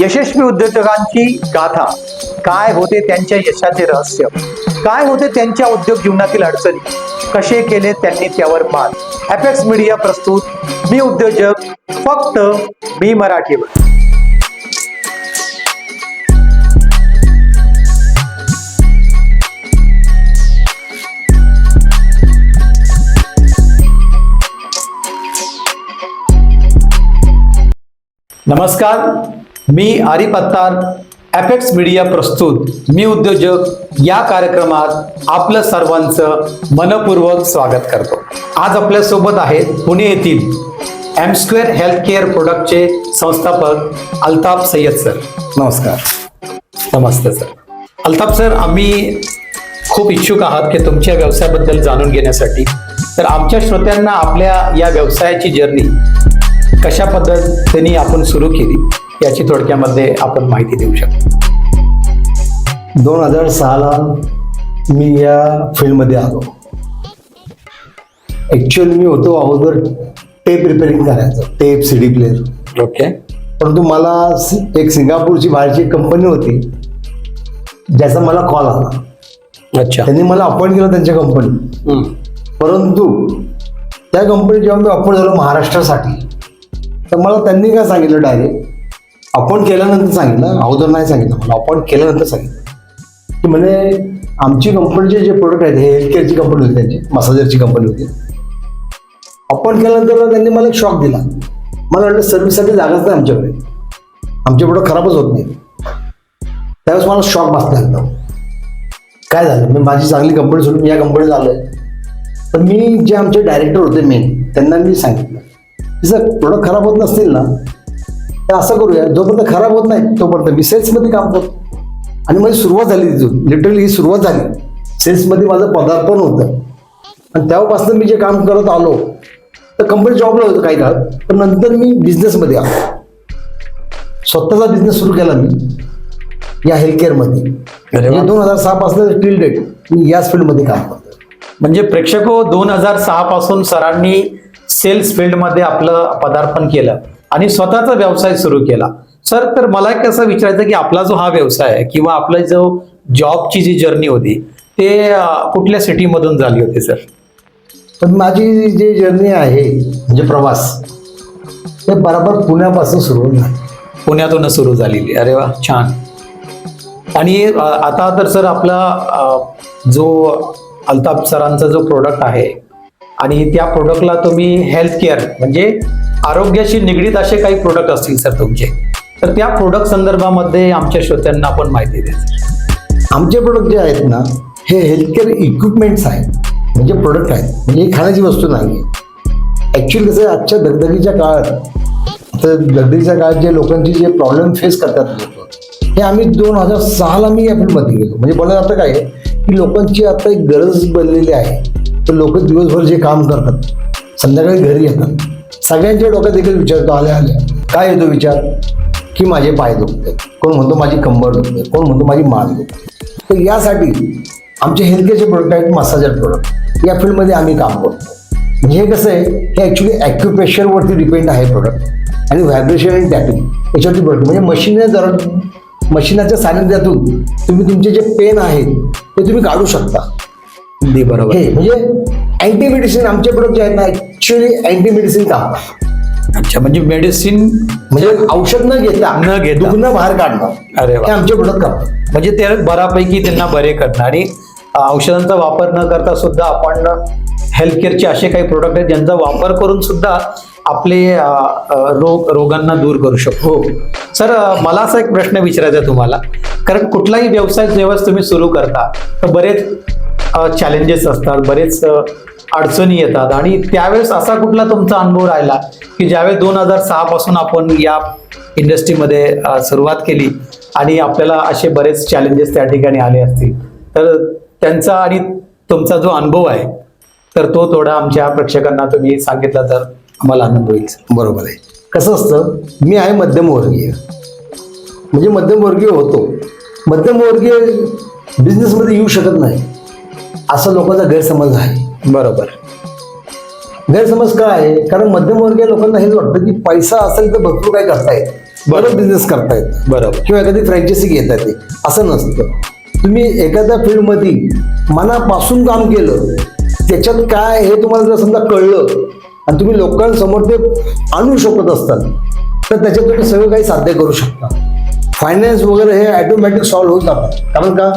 यशस्वी उद्योजकांची गाथा. काय होते त्यांच्या यशाचे रहस्य? काय होते त्यांच्या उद्योग जीवनातील अडचणी? कसे केले त्यांनी त्यावर मात अपेक्स मीडिया प्रस्तुत. मी उद्योजक फक्त मी मराठीवर. नमस्कार. मी आरिफ अत्तार ॲपेक्स मीडिया प्रस्तुत. मी उद्योजक या कार्यक्रमात आपलं सर्वांचं मनपूर्वक स्वागत करतो. आज आपल्यासोबत आहेत पुणे येथील एम स्क्वेअर हेल्थ केअर प्रोडक्टचे संस्थापक अल्ताफ सय्यद सर. नमस्कार. नमस्ते सर. अल्ताफ सर आम्ही खूप इच्छुक आहात की तुमच्या व्यवसायाबद्दल जाणून घेण्यासाठी. तर आमच्या श्रोत्यांना आपल्या या व्यवसायाची जर्नी कशा पद्धतीने आपण सुरू केली याची थोडक्यामध्ये आपण माहिती देऊ शकतो. दोन हजार सहाला मी या फील्डमध्ये आलो. ॲक्च्युअली मी होतो अगोदर टेप रिपेअरिंग करायचं tape C D player okay परंतु मला एक सिंगापूरची बाहेरची एक कंपनी होती ज्याचा मला कॉल आला. अच्छा. त्यांनी मला अपॉइंट केलं त्यांच्या कंपनी परंतु त्या कंपनी जेव्हा मी अपॉइंट झालो महाराष्ट्रासाठी. तर मला त्यांनी काय सांगितलं डायरेक्ट अपॉइंट केल्यानंतर सांगितलं अगोदर नाही सांगितलं मला अपॉइंट केल्यानंतर सांगितलं. की म्हणजे आमची कंपनीचे जे प्रोडक्ट आहेत हे हेल्थकेअरची कंपनी होती त्यांची मसाजरची कंपनी होती. अपॉइंट केल्यानंतर त्यांनी मला एक शॉक दिला. मला वाटलं सर्व्हिससाठी जागाच नाही आमच्याकडे. आमचे प्रोडक्ट खराबच होत नाही. त्यावेळेस मला शॉक बसला एकदम. काय झालं? मी माझी चांगली कंपनी सोडून या कंपनीत आलो आहे पण मी जे आमचे डायरेक्टर होते मेन त्यांना मी सांगितलं. सर प्रोडक्ट खराब होत नसतील ना तर असं करूया जोपर्यंत खराब होत नाही तोपर्यंत मी सेल्समध्ये काम करतो. आणि माझी सुरुवात झाली तिथून लिटरली ही सुरुवात झाली. सेल्समध्ये माझं पदार्पण होतं. आणि तेव्हापासून मी जे काम करत आलो तर कंपनी जॉबला होतं काही काळ पण नंतर मी बिझनेसमध्ये आलो. स्वतःचा बिझनेस सुरू केला मी या हेल्थ केअरमध्ये. म्हणजे दोन हजार सहा पासून टिल डेट मी याच फील्डमध्ये काम करतो म्हणजे प्रेक्षको दोन हजार सहा पासून सरांनी सेल्स फील्डमध्ये आपलं पदार्पण केलं आणि स्वतःचा व्यवसाय सुरू केला. सर तर मला एक असं विचारायचं की आपला जो हा व्यवसाय आहे किंवा आपला जो जॉबची जी जर्नी होती ते कुठल्या सिटीमधून झाली होती सर? पण माझी जी जर्नी आहे म्हणजे प्रवास ते बरोबर पुण्यापासून सुरू झाली पुण्यातूनच सुरू झालेली. अरे वा छान. आणि आता तर सर आपला जो अल्ताफ सरांचा जो प्रोडक्ट आहे आणि त्या प्रोडक्टला तुम्ही हेल्थ केअर म्हणजे आरोग्याशी निगडीत असे काही प्रोडक्ट असतील सर तुमचे. तर त्या प्रोडक्ट संदर्भामध्ये आमच्या श्रोत्यांना आपण माहिती द्या आमचे प्रोडक्ट जे आहेत ना हे हेल्थकेअर इक्विपमेंट्स आहेत. म्हणजे प्रोडक्ट आहेत. म्हणजे खाण्याची वस्तू नाही ॲक्च्युली कसं आजच्या दगदगीच्या काळात तर दगदगीच्या काळात जे लोकांची जे प्रॉब्लेम फेस करतात लोक हे आम्ही दोन हजार सहाला मी या फील्डमध्ये गेलो म्हणजे बोलायला आता काय आहे की लोकांची आता एक गरज बनलेली आहे. तर लोक दिवसभर जे काम करतात संध्याकाळी घरी येतात. सगळ्यांच्या डोक्यात देखील विचारतो आल्या आल्या काय येतो विचार? की माझे पाय दुखते कोण म्हणतो माझी कंबर दुखते? कोण म्हणतो माझी मान दुखते? तर यासाठी आमचे हेल्थकेअरचे प्रोडक्ट आहेत मसाजर प्रोडक्ट या फील्डमध्ये आम्ही काम करतो. म्हणजे हे कसं आहे? हे ॲक्च्युली ॲक्युप्रेशरवरती डिपेंड आहे प्रोडक्ट आणि व्हायब्रेशन आणि टॅपिंग याच्यावरती प्रोडक्ट म्हणजे मशीन जर मशिनाच्या सानिध्यातून तुम्ही तुमचे जे पेन आहेत ते तुम्ही काढू शकता. अगदी बरोबर. हे म्हणजे अँटी मेडिसिन आमचे प्रोडक्ट जे आहेत ना ॲक्च्युली अँटी मेडिसिन काम. अच्छा म्हणजे मेडिसिन म्हणजे औषध न घेता न घेता. दुखणं बाहेर काढणं. अरे वा. हे आमचे प्रोडक्ट करतात म्हणजे ते बऱ्यापैकी त्यांना बरे करणार. आणि अ, औषधांचा वापर न करता सुद्धा आपण हेल्थ केअरचे असे काही प्रोडक्ट आहेत ज्यांचा वापर करून सुद्धा आपले अ, अ, रोग रोगांना दूर करू शकतो. हो. सर अ, मला असा एक प्रश्न विचारायचा आहे तुम्हाला. कारण कुठलाही व्यवसाय जेव्हा तुम्ही सुरू करता तर बरेच चॅलेंजेस असतात बरेच अडचणी येतात. आणि त्यावेळेस असा कुठला तुमचा अनुभव राहिला की ज्यावेळेस दोन हजार सहा पासून आपण या इंडस्ट्रीमध्ये सुरुवात केली आणि आपल्याला असे बरेच चॅलेंजेस त्या ठिकाणी आले असतील? तर त्यांचा आणि तुमचा जो अनुभव आहे तर तो थोडा आमच्या प्रेक्षकांना तुम्ही सांगितला तर आम्हाला आनंद होईल. बरोबर आहे. कसं असतं? मी आहे मध्यमवर्गीय. म्हणजे मध्यमवर्गीय होतो. मध्यमवर्गीय बिझनेसमध्ये येऊ शकत नाही. असा लोकांचा गैरसमज आहे. बरोबर. गैरसमज काय आहे? कारण मध्यमवर्गीय लोकांना हेच वाटतं की पैसा असेल तर भरपूर काय करता येईल बरं बिझनेस करता येतं. बरोबर. किंवा एखादी फ्रँचायसी घेता येते. असं नसतं. तुम्ही एखाद्या फील्डमध्ये मनापासून काम केलं त्याच्यात काय हे तुम्हाला जर समजा कळलं आणि तुम्ही लोकांसमोर ते आणू शकत असतात तर त्याच्यात तुम्ही सगळं काही साध्य करू शकता. फायनान्स वगैरे हे ॲटोमॅटिक सॉल्व्ह होत जातात कारण का?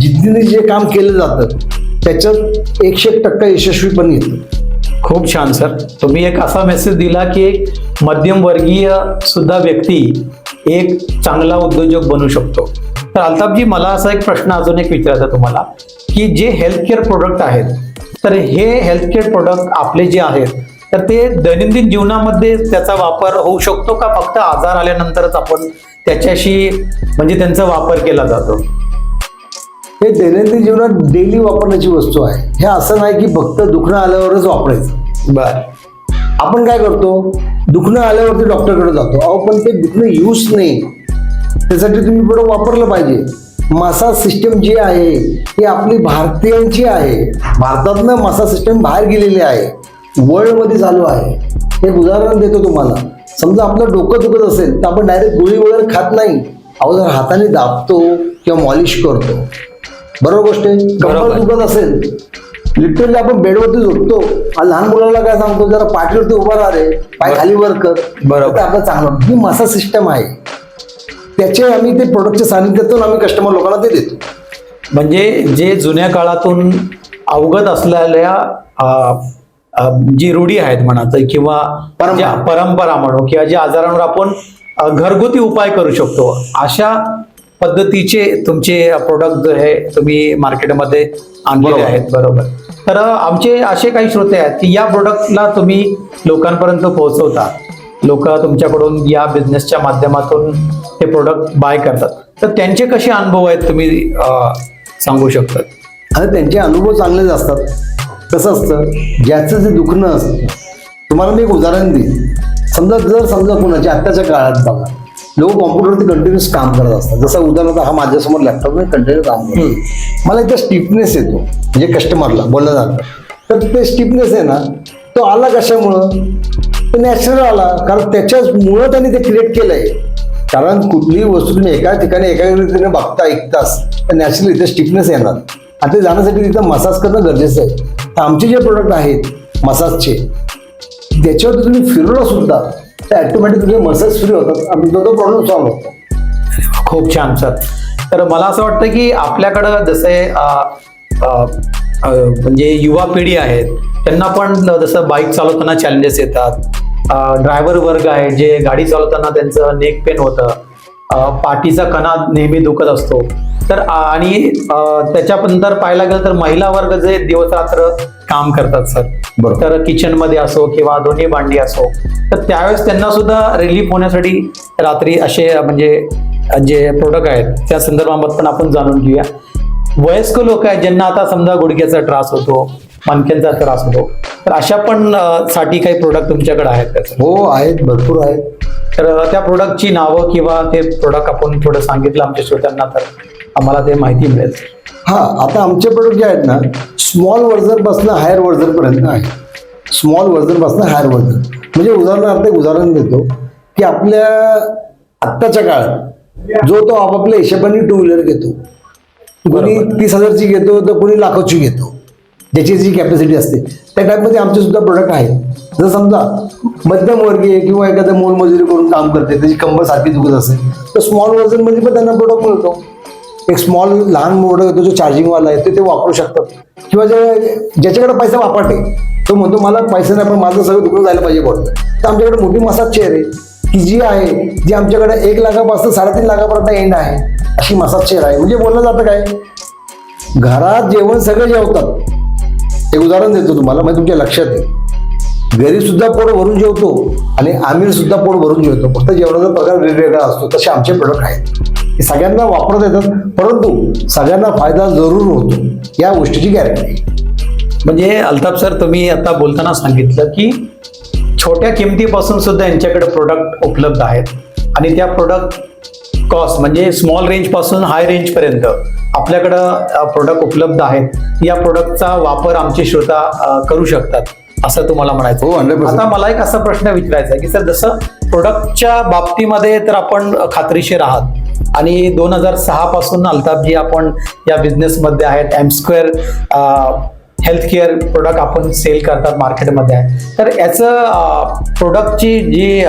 जिद्दीने जे काम केलं जातं त्याच्यात एकशे एक टक्का यशस्वी पण येतं. खूप छान सर. तुम्ही एक असा मेसेज दिला की एक मध्यमवर्गीय सुद्धा व्यक्ती एक चांगला उद्योजक बनू शकतो. तर अल्ताफजी मला असा एक प्रश्न अजून एक विचारायचा तुम्हाला की जे हेल्थकेअर प्रोडक्ट आहेत तर हे हेल्थकेअर प्रोडक्ट आपले जे आहेत तर ते दैनंदिन जीवनामध्ये त्याचा वापर होऊ शकतो का? फक्त आजार आल्यानंतरच आपण त्याच्याशी म्हणजे त्यांचा वापर केला जातो. हे दैनंदिन जीवनात डेली वापरण्याची वस्तू आहे. हे असं नाही की फक्त दुखणं आल्यावरच वापरायचं. बर. आपण काय करतो? दुखणं आल्यावरती डॉक्टरकडे जातो. अहो पण ते दुखणं यूज नाही. त्यासाठी तुम्ही प्रोडक्ट वापरलं पाहिजे. मसाज सिस्टम जी आहे ती आपली भारतीयांची आहे. भारतातनं मसाज सिस्टम बाहेर गेलेली आहे. वर्ल्डमध्ये चालू आहे. एक उदाहरण देतो तुम्हाला. समजा आपलं डोकं दुखत असेल तर आपण डायरेक्ट गोळी वगैरे खात नाही. अहो जर हाताने दाबतो किंवा मॉलिश करतो बरोबर गोष्ट आहे. कंबर दुखत असेल लिटरली आपण बेडवरती झोपतो आणि लहान मुलाला काय सांगतो जरा पाठीवरती उभा राहा रे पाय खाली वर कर बरोबर. आपलं चांगलं ही मसाज सिस्टम आहे त्याचे आम्ही ते प्रोडक्टच्या सानिध्यातून आम्ही कस्टमर लोकांना ते देतो म्हणजे जे जुन्या काळातून अवगत असलेल्या जी रूढी आहेत म्हणायचं किंवा परंपरा. म्हणू किंवा ज्या आजारांवर आपण घरगुती उपाय करू शकतो अशा पद्धतीचे तुमचे प्रोडक्ट हे तुम्ही मार्केटमध्ये आणलेले. आहेत बरोबर. तर आमचे असे काही श्रोते आहेत की या प्रोडक्टला तुम्ही लोकांपर्यंत पोहोचवता. लोक तुमच्याकडून या बिझनेसच्या माध्यमातून हे प्रोडक्ट बाय करतात. तर त्यांचे कसे अनुभव आहेत तुम्ही सांगू शकता? आणि त्यांचे अनुभव चांगलेच असतात. कसं असतं? ज्याचं जे दुखणं असतं. तुम्हाला मी एक उदाहरण देईन. समजा जर समजा कोणाच्या आत्ताच्या काळात बघा. लोक कॉम्प्युटरवरती कंटिन्युअस काम करत असतात. जसं उदाहरणार्थ हा माझ्यासमोर लॅपटॉप कंटिन्यू काम करतो. मला इथं स्टिफनेस येतो म्हणजे कस्टमरला बोललं जातं. तर ते स्टिफनेस आहे ना तो आला कशामुळं? तो नॅचरल आला कारण त्याच्याचमुळं त्यांनी ते क्रिएट केलंय. कारण कुठलीही वस्तू तुम्ही एका ठिकाणी एका रीतीने बघता ऐकताच तर नॅचरली इथे स्टिफनेस येणार. आणि ते जाण्यासाठी तिथं मसाज करणं गरजेचं आहे. तर आमचे जे प्रोडक्ट आहेत मसाजचे ज्याच्यावर तुम्ही फिरलो सुद्धा तर ॲटोमॅटिक तुझे मसल्स फ्री होतात. आणि तो प्रॉब्लेम सॉल्व्ह होतो. खूप छान सर तर मला असं वाटतं की आपल्याकडं जसे म्हणजे युवा पिढी आहेत त्यांना पण जसं बाईक चालवताना चॅलेंजेस येतात. ड्रायव्हर वर्ग आहे जे गाडी चालवताना त्यांचं नेक पेन होतं. पाठीचा कणा नेहमी दुखत असतो तर आणि त्याच्यानंतर पाहायला गेलं तर महिला वर्ग जे दिवस रात्र काम करतात सर बरोबर. तर किचनमध्ये असो किंवा दोन्ही भांडी असो तर त्यावेळेस त्यांना सुद्धा रिलीफ होण्यासाठी रात्री असे म्हणजे जे प्रोडक्ट आहेत त्या संदर्भात पण आपण जाणून घेऊया वयस्क लोक आहेत ज्यांना आता समजा गुडघ्याचा त्रास होतो मणक्यांचा त्रास होतो तर अशा पण साठी काही प्रोडक्ट तुमच्याकडे आहेत? हो आहेत भरपूर आहेत तर त्या प्रोडक्टची नावं किंवा ते प्रोडक्ट आपण थोडं सांगितलं आमच्या श्रोत्यांना तर आम्हाला ते माहिती मिळेल. हा आता आमचे प्रोडक्ट जे आहेत ना स्मॉल वर्जनपासून हायर वर्जनपर्यंत आहे. स्मॉल वर्जनपासून हायर वर्जन म्हणजे उदाहरणार्थ एक उदाहरण देतो की आपल्या आत्ताच्या काळात जो तो आपापल्या हिशोबाने टू व्हीलर घेतो. कोणी तीस हजारची घेतो तर कोणी लाखोची घेतो. ज्याची जी कॅपॅसिटी असते. त्या टाईपमध्ये आमचे सुद्धा प्रोडक्ट आहेत. जर समजा मध्यमवर्गीय किंवा एखादं मोलमजुरी करून काम करते त्याची कंबर सारखी दुखत असेल तर स्मॉल वर्जनमध्ये पण त्यांना प्रोडक्ट मिळतो. एक स्मॉल लहान मोठं येतो जो चार्जिंगवाला आहे ते ते वापरू शकतात. किंवा जे ज्याच्याकडे पैसा वापरते तो म्हणतो मला पैसे नाही पण माझं सगळं दुखलं जायला पाहिजे बोलतो तर आमच्याकडे मोठी मसाज चेअर आहे की जी आहे जी आमच्याकडे एक लाखापासून साडेतीन लाखापर्यंत एंड आहे. अशी मसाज चेअर आहे. म्हणजे बोललं जातं काय? घरात जेवण सगळे जेवतात. एक उदाहरण देतो तुम्हाला म्हणजे तुमच्या लक्षात येईल. घरी सुद्धा पोट भरून जेवतो आणि आम्ही सुद्धा पोट भरून जेवतो. फक्त जेवणाचा प्रकार वेगवेगळा असतो तसे आमचे प्रोडक्ट आहेत. हे सगळ्यांना वापरत येतात परंतु सगळ्यांना फायदा जरूर होतो. या गोष्टीची गॅरंटी म्हणजे अल्ताफ सर तुम्ही आता बोलताना सांगितलं की छोट्या किमतीपासून सुद्धा यांच्याकडे प्रोडक्ट उपलब्ध आहेत. आणि त्या प्रोडक्ट कॉस्ट म्हणजे स्मॉल रेंजपासून हाय रेंजपर्यंत आपल्याकडं प्रोडक्ट उपलब्ध आहेत या प्रोडक्टचा वापर आमचे श्रोता करू शकतात असं तुम्हाला म्हणायचं हो, 100%. आता मला एक असा प्रश्न विचारायचा आहे की सर जसं प्रोडक्टच्या बाबतीमध्ये तर आपण खात्रीशीर आहात आणि दोन हजार सहा पासून अल्ताफजी आपण या बिझनेसमध्ये आहेत M square health care product आपण सेल करतात मार्केटमध्ये आहे तर याचं प्रोडक्टची जी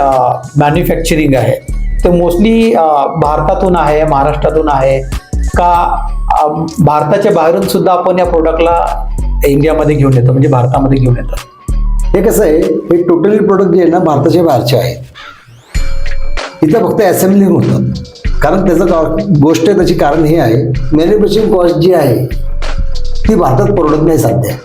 मॅन्युफॅक्चरिंग आहे ते मोस्टली भारतातून आहे महाराष्ट्रातून आहे का भारताच्या बाहेरून सुद्धा आपण या प्रोडक्टला इंडियामध्ये घेऊन येतो म्हणजे भारतामध्ये घेऊन येतात हे कसं आहे हे टोटली प्रोडक्ट जे आहे ना भारताच्या बाहेरचे आहेत. इथं फक्त असेंब्लिंग होतात कारण त्याचं गोष्ट आहे त्याची कारण हे आहे मॅन्युफॅक्चरिंग कॉस्ट जी आहे ती भारतात परवडत नाही सध्या.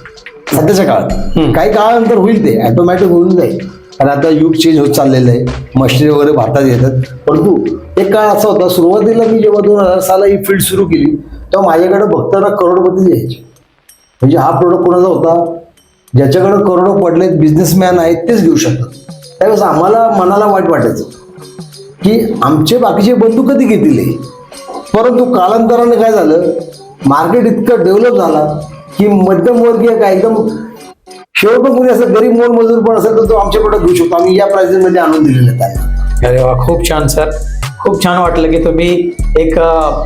सध्याच्या काळात. काही काळानंतर होईल ते ऑटोमॅटिक होऊन जाईल. कारण आता युग चेंज होत चाललेलं आहे मशिनरी वगैरे भारतात येतात. परंतु एक काळ असा होता सुरुवातीला मी जेव्हा दोन हजार साला ही फील्ड सुरू केली तेव्हा माझ्याकडे भक्तांना करोडपती यायचे. म्हणजे हा प्रोडक्ट कोणाचा होता? ज्याच्याकडे करोडो पडले बिझनेसमॅन आहेत तेच घेऊ शकतात. त्यावेळेस आम्हाला मनाला वाईट वाटायचं की आमचे बाकीचे बंधू कधी घेतील परंतु कालांतराने काय झालं मार्केट इतकं डेव्हलप झाला की मध्यमवर्गीय काय एकदम शेवट कोणी असं गरीब मोल मजूर पण असेल तर तो आमचे प्रोडक्ट घेऊ शकतो. आम्ही या प्राइसमध्ये आणून दिलेले त्यांना अरे वा खूप छान सर खूप छान वाटलं की तुम्ही एक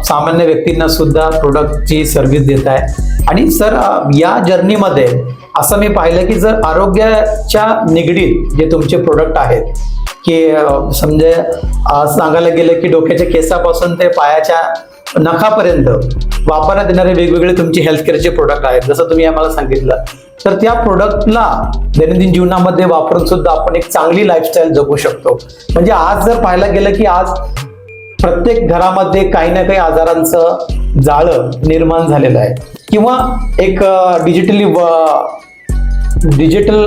सामान्य व्यक्तींना सुद्धा प्रोडक्टची सर्व्हिस देत आहे आणि सर या जर्नीमध्ये असं मी पाहिलं की जर आरोग्याच्या निगडीत जे तुमचे प्रोडक्ट आहेत की समजे सांगायला गेलं की डोक्याच्या केसापासून ते पायाच्या नखापर्यंत वापरण्यात येणारे वेगवेगळे तुमचे हेल्थ केअरचे प्रोडक्ट आहेत. जसं तुम्ही आम्हाला सांगितलं. तर त्या प्रोडक्टला दैनंदिन जीवनामध्ये वापरून सुद्धा आपण एक चांगली लाईफस्टाईल जगू शकतो. म्हणजे आज जर पाहायला गेलं की आज प्रत्येक घरामध्ये काही ना काही आजारांचं जाळं निर्माण झालेलं आहे. किंवा एक डिजिटली डिजिटल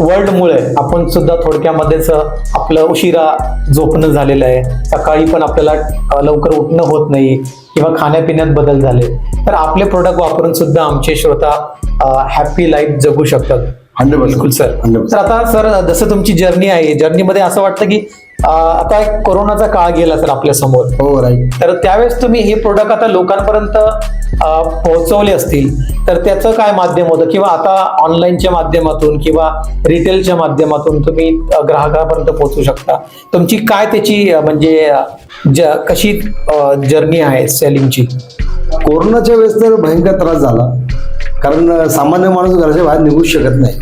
वर्ल्डमुळे आपण सुद्धा थोडक्यामध्येच आपलं उशिरा झोपणं झालेलं आहे. सकाळी पण आपल्याला लवकर उठणं होत नाही किंवा खाण्यापिण्यात बदल झाले. तर आपले प्रोडक्ट वापरून सुद्धा आमचे श्रोता हॅपी लाईफ जगू शकतात. हंड्रेड बिलकुल सर. 100%. तर आता सर जसं तुमची जर्नी आहे जर्नीमध्ये असं वाटतं की आता कोरोनाचा काळ गेला सर आपल्यासमोर. हो राईट तर त्यावेळेस तुम्ही हे प्रोडक्ट आता लोकांपर्यंत पोहोचवले असतील. तर त्याचं काय माध्यम होतं? किंवा आता ऑनलाईनच्या माध्यमातून किंवा रिटेलच्या माध्यमातून तुम्ही ग्राहकापर्यंत पोहोचू शकता. तुमची काय त्याची म्हणजे कशी जर्नी आहे सेलिंगची कोरोनाच्या वेळेस तर भयंकर त्रास झाला. कारण सामान्य माणूस घराच्या बाहेर निघूच शकत नाही.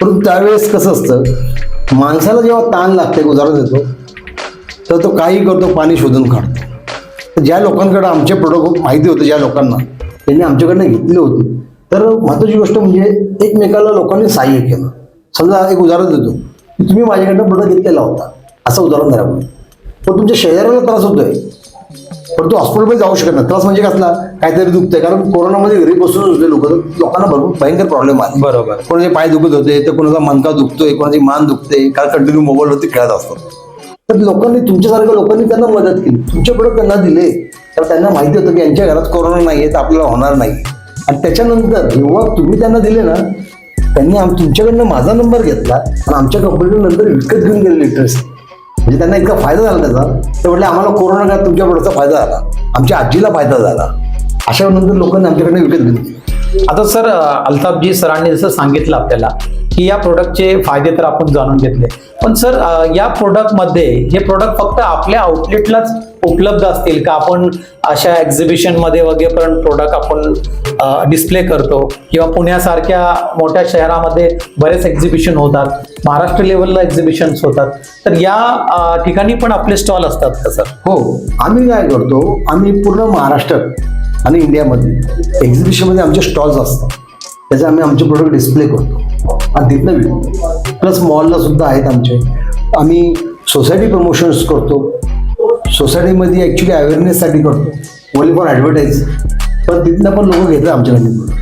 परंतु त्यावेळेस कसं असतं माणसाला जेव्हा ताण लागते उदाहरण देतो तर तो काही करतो पाणी शोधून काढतो. ज्या लोकांकडे आमचे प्रोडक्ट माहिती होतं ज्या लोकांना त्यांनी आमच्याकडनं घेतले होते. तर महत्त्वाची गोष्ट म्हणजे एकमेकाला लोकांनी सहाय्य केलं. समजा एक उदाहरण देतो. की तुम्ही माझ्याकडनं प्रोडक्ट घेतलेला होता. असं उदाहरण द्या पण तुमच्या शरीराला त्रास होतोय. पण तू हॉस्पिटलमध्ये जाऊ शकत नाही. त्रास म्हणजे कसला? काहीतरी दुखतंय. कारण कोरोनामध्ये घरी बसूनच होते लोक लोकांना भरपूर भयंकर प्रॉब्लेम आले बरोबर. कोणाचे पाय दुखत होते तर कोणाचा मनका दुखतोय कोणाची मान दुखते कारण कंटिन्यू मोबाईलवरती खेळत असतात तर लोकांनी तुमच्यासारख्या लोकांनी त्यांना मदत केली. तुमचे प्रोडक्ट त्यांना दिले. तर त्यांना माहिती होतं की यांच्या घरात कोरोना नाही आहे तर आपल्याला होणार नाही. आणि त्याच्यानंतर जेव्हा तुम्ही त्यांना दिले ना त्यांनी आम तुमच्याकडनं माझा नंबर घेतला. आणि आमच्या कंपनीला नंतर विकत घेऊन गेले लिटरस म्हणजे त्यांना इतका फायदा झाला त्याचा. ते म्हटलं आम्हाला कोरोना काळात तुमच्या प्रोडक्टचा फायदा झाला. आमच्या आजीला फायदा झाला. अशा नंतर लोकांनी आमच्याकडनं विकत घेतली. आता सर अल्ताफजी सरांनी जसं सांगितलं आपल्याला की या प्रोडक्टचे फायदे तर आपण जाणून घेतले. पण सर या प्रोडक्टमध्ये हे प्रोडक्ट फक्त आपल्या आउटलेटलाच उपलब्ध असतील का? आपण अशा एक्झिबिशनमध्ये वगैरे पण प्रोडक्ट आपण डिस्प्ले करतो. किंवा पुण्यासारख्या मोठ्या शहरामध्ये बरेच एक्झिबिशन होतात. महाराष्ट्र लेवलला एक्झिबिशन्स होतात. तर या ठिकाणी पण आपले स्टॉल असतात का सर हो. आम्ही काय करतो आम्ही पूर्ण महाराष्ट्रात आणि इंडियामध्ये एक्झिबिशनमध्ये आमचे स्टॉल्स असतात. त्याचे आम्ही आमचे प्रोडक्ट डिस्प्ले करतो. आणि तिथनं विकतो. प्लस मॉलला सुद्धा आहेत आमचे. आम्ही सोसायटी प्रमोशन्स करतो. सोसायटीमध्ये ॲक्च्युली अवेअरनेससाठी करतो. ओनली फॉर ॲडव्हर्टाईज पण तिथनं पण लोक घेतात आमच्याकडे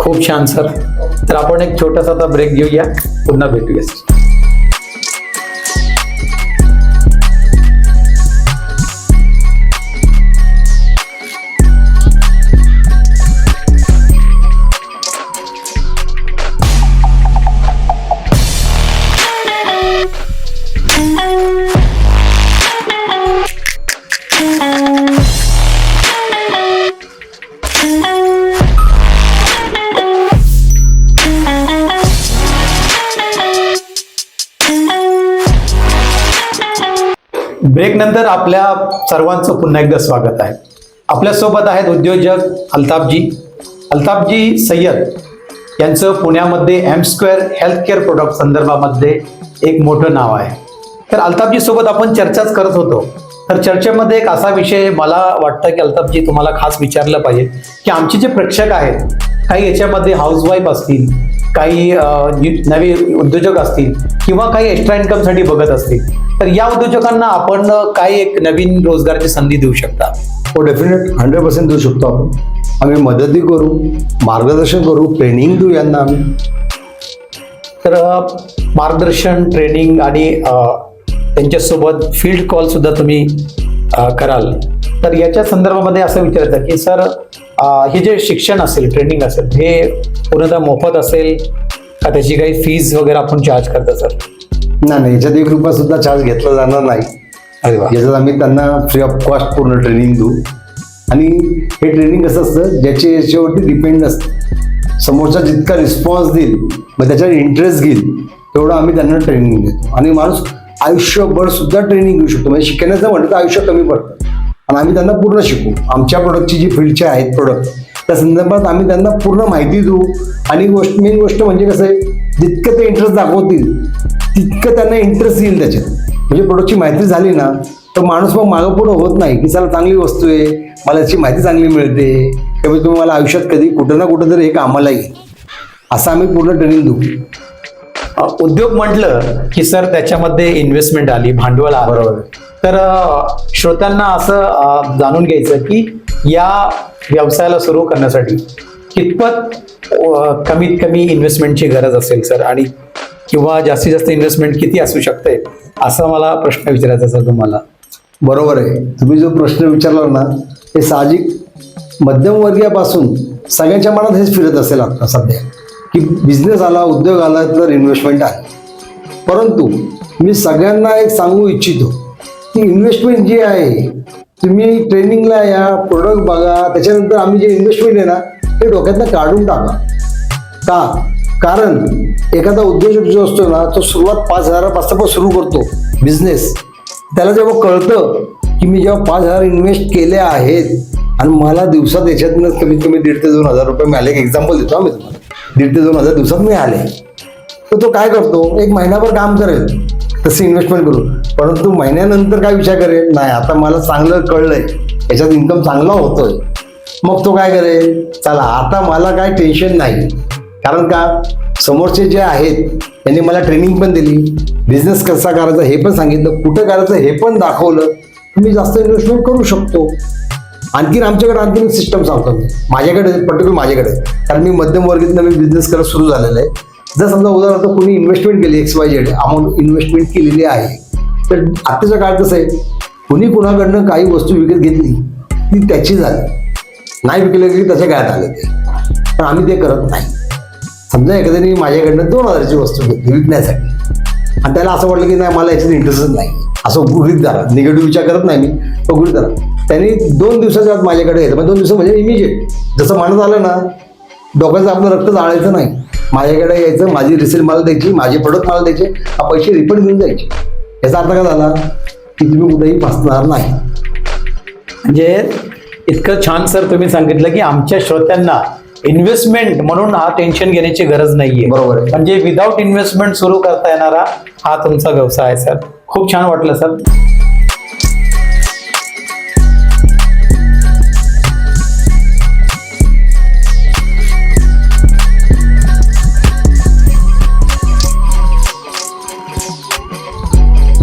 खूप छान सर तर आपण एक छोटासा आता ब्रेक घेऊया. पुन्हा भेटूया ब्रेक नंतर आपल्या सर्वांचं पुन्हा एकदा स्वागत आहे. आपल्यासोबत आहेत उद्योजक अल्ताफजी. अल्ताफजी सय्यद यांचं पुण्यामध्ये M square health care product संदर्भामध्ये एक मोठं नाव आहे. तर अल्ताफजी सोबत आपण चर्चाच करत होतो. तर चर्चेमध्ये एक असा विषय मला वाटतं की अल्ताफजी तुम्हाला खास विचारलं पाहिजे की आमचे जे प्रेक्षक आहेत काही याच्यामध्ये हाऊसवाईफ असतील काही नवे उद्योजक असतील किंवा काही एक्स्ट्रा इन्कमसाठी बघत असतील तर या उद्योजकांना आपण काय एक नवीन रोजगाराची संधी देऊ शकता. हो डेफिनेट हंड्रेड पर्सेंट देऊ शकतो आपण. आम्ही मदतही करू मार्गदर्शन करू ट्रेनिंग देऊ यांना आम्ही. तर मार्गदर्शन ट्रेनिंग आणि त्यांच्यासोबत फील्ड कॉल सुद्धा तुम्ही कराल. तर याच्या संदर्भामध्ये असं विचारायचं की सर हे जे शिक्षण असेल ट्रेनिंग असेल हे पूर्णतः मोफत असेल का? त्याची काही फीज वगैरे आपण चार्ज करता सर? नाही नाही याच्यात एक रुपया सुद्धा चार्ज घेतला जाणार नाही. अरे वा. याच्यात आम्ही त्यांना फ्री ऑफ कॉस्ट पूर्ण ट्रेनिंग देऊ. आणि हे ट्रेनिंग कसं असतं ज्याचे याच्यावरती डिपेंड असतं. समोरचा जितका रिस्पॉन्स देईल मग त्याच्यावर इंटरेस्ट घेईल तेवढं आम्ही त्यांना ट्रेनिंग देतो. आणि माणूस आयुष्यभर सुद्धा ट्रेनिंग घेऊ शकतो. म्हणजे शिकण्याचं म्हटलं तर आयुष्य कमी पडतं. आणि आम्ही त्यांना पूर्ण शिकू. आमच्या प्रोडक्टची जी फील्डचे आहेत प्रोडक्ट त्या संदर्भात आम्ही त्यांना पूर्ण माहिती देऊ. आणि गोष्ट मेन गोष्ट म्हणजे कसं आहे जितकं ते इंटरेस्ट दाखवतील तितकं त्यांना इंटरेस्ट येईल त्याच्यात. म्हणजे प्रोडक्टची माहिती झाली ना तर माणूस मग मागं पुढं होत नाही की चला चांगली वस्तू आहे मला याची माहिती चांगली मिळते कमीत कमी मला आयुष्यात कधी कुठं ना कुठं तरी हे कामाला येईल. असं आम्ही पूर्ण ट्रेनिंग देऊ. उद्योग म्हटलं की सर त्याच्यामध्ये इन्व्हेस्टमेंट आली भांडवल आलं. तर श्रोत्यांना असं जाणून घ्यायचं की या व्यवसायाला सुरू करण्यासाठी कितपत कमीत कमी इन्व्हेस्टमेंटची गरज असेल सर? आणि किंवा जास्तीत जास्त इन्व्हेस्टमेंट किती असू शकते असा मला प्रश्न विचारायचा सर तुम्हाला. बरोबर आहे. तुम्ही जो प्रश्न विचारला ना ते साहजिक मध्यमवर्गीयापासून सगळ्यांच्या मनात हेच फिरत असेल आता सध्या. की बिझनेस आला उद्योग आला तर इन्व्हेस्टमेंट आहे. परंतु मी सगळ्यांना एक सांगू इच्छितो की इन्व्हेस्टमेंट जी आहे तुम्ही ट्रेनिंगला या प्रोडक्ट बघा त्याच्यानंतर आम्ही जे इन्व्हेस्टमेंट आहे ना ते डोक्यातनं काढून टाका. का? कारण एखादा उद्योजक जो असतो ना तो सुरुवात पाच हजारापासून पण सुरू करतो बिझनेस त्याला जेव्हा कळतं की मी जेव्हा पाच हजार इन्व्हेस्ट केले आहेत आणि मला दिवसात याच्यातनं कमीत कमी दीड ते दोन हजार रुपये मिळाले. एक एक्झाम्पल देतो आम्ही तुम्हाला. दीड ते दोन हजार दिवसात मिळाले. तर तो काय करतो? एक महिनाभर काम करेल. तशी इन्व्हेस्टमेंट करू परंतु महिन्यानंतर काय विचार करेल? नाही आता मला चांगलं कळलंय. याच्यात इन्कम चांगला होतोय. मग तो काय करेल? चला आता मला काय टेन्शन नाही. कारण का? समोरचे जे आहेत त्यांनी मला ट्रेनिंग पण दिली. बिझनेस कसा करायचा हे पण सांगितलं. कुठं करायचं हे पण दाखवलं. मी जास्त इन्व्हेस्टमेंट करू शकतो. आणखीन आमच्याकडे आणखीन सिस्टम सांगतो मी. माझ्याकडे पर्टिक्युलर माझ्याकडे. कारण मी मध्यमवर्गीत नवीन बिझनेस करत सुरू झालेलं आहे. जर समजा उदाहरणार्थ कोणी इन्व्हेस्टमेंट केली X Y Z amount investment केलेली आहे तर आत्ताच्या काळात कसं आहे? कुणी कुणाकडनं काही वस्तू विकत घेतली ती त्याची झाली. नाही विकले की त्याच्या काळात आले ते. पण आम्ही ते करत नाही. समजा एखाद्याने माझ्याकडनं दोन हजाराची वस्तू घेतली विकण्यासाठी. आणि त्याला असं वाटलं की नाही मला याच्यात इंटरेस्टच नाही. असं गृहित धरा. निगेटिव्ह विचार करत नाही मी तो गृहित धरा. त्यांनी दोन दिवसाच्या आत माझ्याकडे येतं मग दोन दिवस म्हणजे इमिजिएट जसं म्हणत आलं ना डोक्याचं आपलं रक्त जाळायचं नाही. माझ्याकडे यायचं माझी रिसेल मला द्यायची माझे प्रोडक्ट मला द्यायचे हा पैसे रिफंड घेऊन जायचे याचा अर्थ काय झाला? की तुम्ही कुठेही फसणार नाही. म्हणजे इतकं छान सर तुम्ही सांगितलं की आमच्या श्रोत्यांना इन्व्हेस्टमेंट म्हणून हा टेन्शन घेण्याची गरज नाहीये. बरोबर. म्हणजे विदाऊट इन्व्हेस्टमेंट सुरू करता येणारा हा तुमचा व्यवसाय आहे सर खूप छान वाटलं सर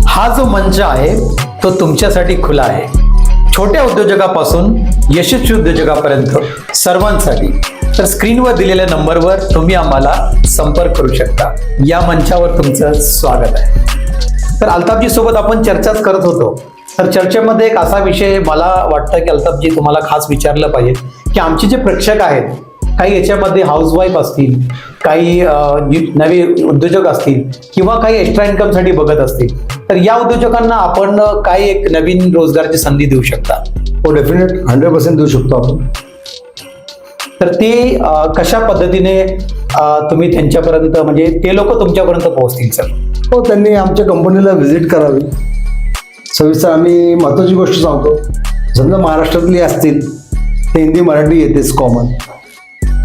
हा जो मंच आहे तो तुमच्यासाठी खुला आहे. छोट्या उद्योजकापासून यशस्वी उद्योजकापर्यंत सर्वांसाठी. तर स्क्रीनवर दिलेल्या नंबरवर तुम्ही आम्हाला संपर्क करू शकता. या मंचावर तुमचं स्वागत आहे. तर अल्ताफजी सोबत आपण चर्चाच करत होतो. तर चर्चेमध्ये एक असा विषय मला वाटतं की अल्ताफजी तुम्हाला खास विचारलं पाहिजे की आमचे जे प्रेक्षक आहेत काही याच्यामध्ये हाऊसवाईफ असतील काही नवे उद्योजक असतील किंवा काही एक्स्ट्रा इन्कमसाठी बघत असतील तर या उद्योजकांना आपण काही काय एक नवीन रोजगाराची संधी देऊ शकता. हो डेफिनेट हंड्रेड पर्सेंट देऊ शकतो आपण. तर ते कशा पद्धतीने तुम्ही त्यांच्यापर्यंत म्हणजे ते लोक तुमच्यापर्यंत पोहोचतील सर? हो त्यांनी आमच्या कंपनीला व्हिजिट करावी. सविस्तर आम्ही महत्वाची गोष्ट सांगतो. समजा महाराष्ट्रातली असतील ते हिंदी मराठी येतेच कॉमन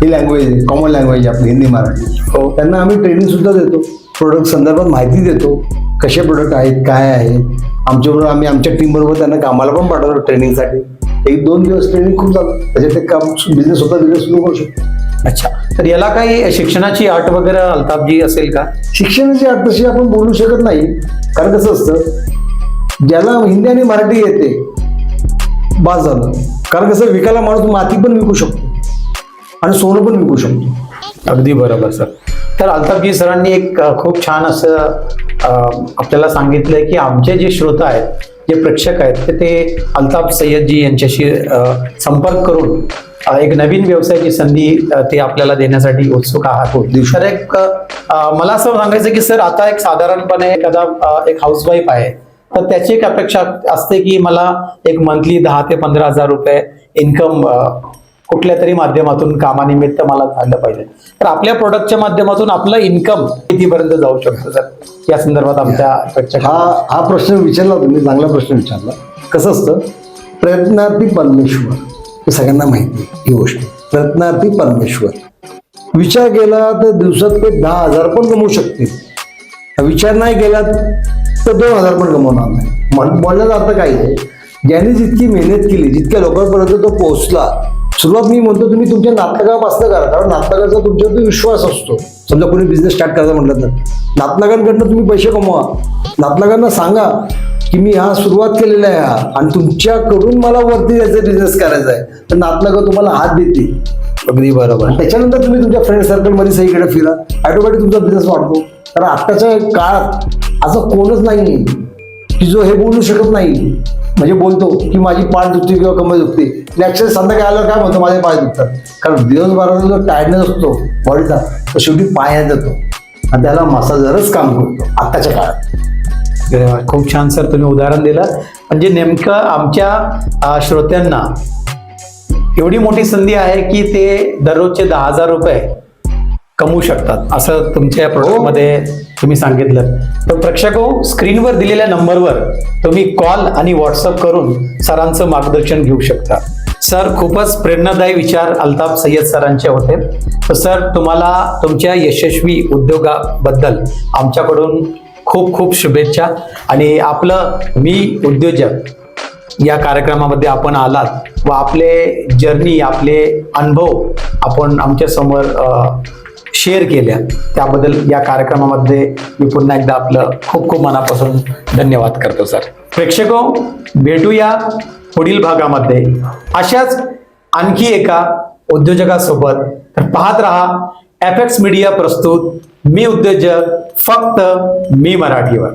ही लँग्वेज कॉमन लँग्वेज आपली हिंदी मराठी. हो. त्यांना आम्ही ट्रेनिंग सुद्धा देतो प्रोडक्ट संदर्भात माहिती देतो कसे प्रोडक्ट आहेत काय आहेत आमच्याबरोबर आम्ही आमच्या टीम बरोबर त्यांना कामाला पण पाठवतो ट्रेनिंगसाठी एक दोन दिवस ट्रेनिंग खूप झालं. त्याच्यात ते काम बिझनेस स्वतः बिझनेस सुरू करू शकतो. अच्छा. तर याला काही शिक्षणाची अट वगैरे अल्ताफजी असेल का? शिक्षणाची अट तशी आपण बोलू शकत नाही. कारण कसं असतं ज्याला हिंदी आणि मराठी येते बास झालं. कारण कसं विकायला माणूस माती पण विकू शकतो. आणि सोनं पण विकू शकतो. अगदी बरोबर सर. तर अल्ताफजी सरांनी एक खूप छान असं आपल्याला सांगितलंय की आमचे जे श्रोता आहेत जे प्रेक्षक आहेत ते ते अल्ताफ सय्यदजी यांच्याशी संपर्क करून एक नवीन व्यवसायाची संधी ते आपल्याला देण्यासाठी उत्सुक आहात. तर एक मला असं सांगायचं की सर आता एक साधारणपणे एखादा एक हाऊसवाईफ आहे तर त्याची एक अपेक्षा असते की मला एक मंथली दहा ते पंधरा हजार रुपये इन्कम कुठल्या तरी माध्यमातून कामानिमित्त मला झालं पाहिजे. तर आपल्या प्रोडक्टच्या माध्यमातून आपलं इन्कम कितीपर्यंत जाऊ शकतो सर? या संदर्भात आमच्या हा हा प्रश्न विचारला तुम्ही चांगला प्रश्न विचारला. कसं असतं? प्रयत्नार्थी परमेश्वर हे सगळ्यांना माहिती आहे ही गोष्ट. प्रयत्नार्थी परमेश्वर. विचार केला तर दिवसात ते दहा हजार पण कमवू शकतील. विचार नाही केला तर दोन हजार पण कमवणार नाही. म्हण- बोलण्याचा अर्थ काय आहे? ज्यांनी जितकी मेहनत केली जितक्या लोकांपर्यंत तो पोहोचला सुरुवात मी म्हणतो तुम्ही तुमच्या नातलगापासून करा कारण नातलगाचा तुमच्यावरती विश्वास असतो. समजा कोणी बिझनेस स्टार्ट करायचा म्हटलं तर. नातलगांकडनं तुम्ही पैसे कमवा. नातलगांना सांगा की मी हा सुरुवात केलेला आहे हा आणि तुमच्याकडून मला वरती यायचा बिझनेस करायचा आहे. तर नातलगा तुम्हाला हात देते अगदी बरोबर. त्याच्यानंतर तुम्ही तुमच्या फ्रेंड सर्कलमध्ये सगळीकडे फिरा. ऑटोमॅटिक तुमचा बिझनेस वाढतो. कारण आत्ताच्या काळात असं कोणच नाही की जो हे बोलू शकत नाही. म्हणजे बोलतो की माझी पाठ दुखते किंवा कमर दुखते. ऍक्च्युअली संध्याकाळी आल्यावर काय म्हणतो? माझे पाय दुखतात. कारण दिवसभराचा जो टायर्डनेस असतो बॉडीचा तो शेवटी पायात जातो. आणि त्याला मसाजरच काम करतो आत्ताच्या काळात. खूप छान सर तुम्ही उदाहरण दिलं. म्हणजे नेमकं आमच्या श्रोत्यांना एवढी मोठी संधी आहे की ते दररोजचे दहा हजार रुपये कमवू शकतात. असं तुमच्या प्रोडक्टमध्ये तुम्ही सांगितलं. तर प्रेक्षको स्क्रीनवर दिलेल्या नंबरवर तुम्ही कॉल आणि व्हॉट्सअप करून सरांचं मार्गदर्शन घेऊ शकता. सर खूपच प्रेरणादायी विचार अल्ताफ सय्यद सरांचे होते. तर सर तुम्हाला तुमच्या यशस्वी उद्योगाबद्दल आमच्याकडून खूप खूप शुभेच्छा. आणि आपलं मी उद्योजक या कार्यक्रमामध्ये आपण आलात व आपले जर्नी आपले अनुभव आपण आमच्यासमोर शेअर केल्या. त्याबद्दल या कार्यक्रमामध्ये मी पुन्हा एकदा आपलं खूप खूप मनापासून धन्यवाद करतो सर प्रेक्षको भेटूया पुढील भागामध्ये. अशाच आणखी एका उद्योजकासोबत. तर पाहत रहा एफ एक्स मीडिया प्रस्तुत. मी उद्योजक फक्त मी मराठीवर.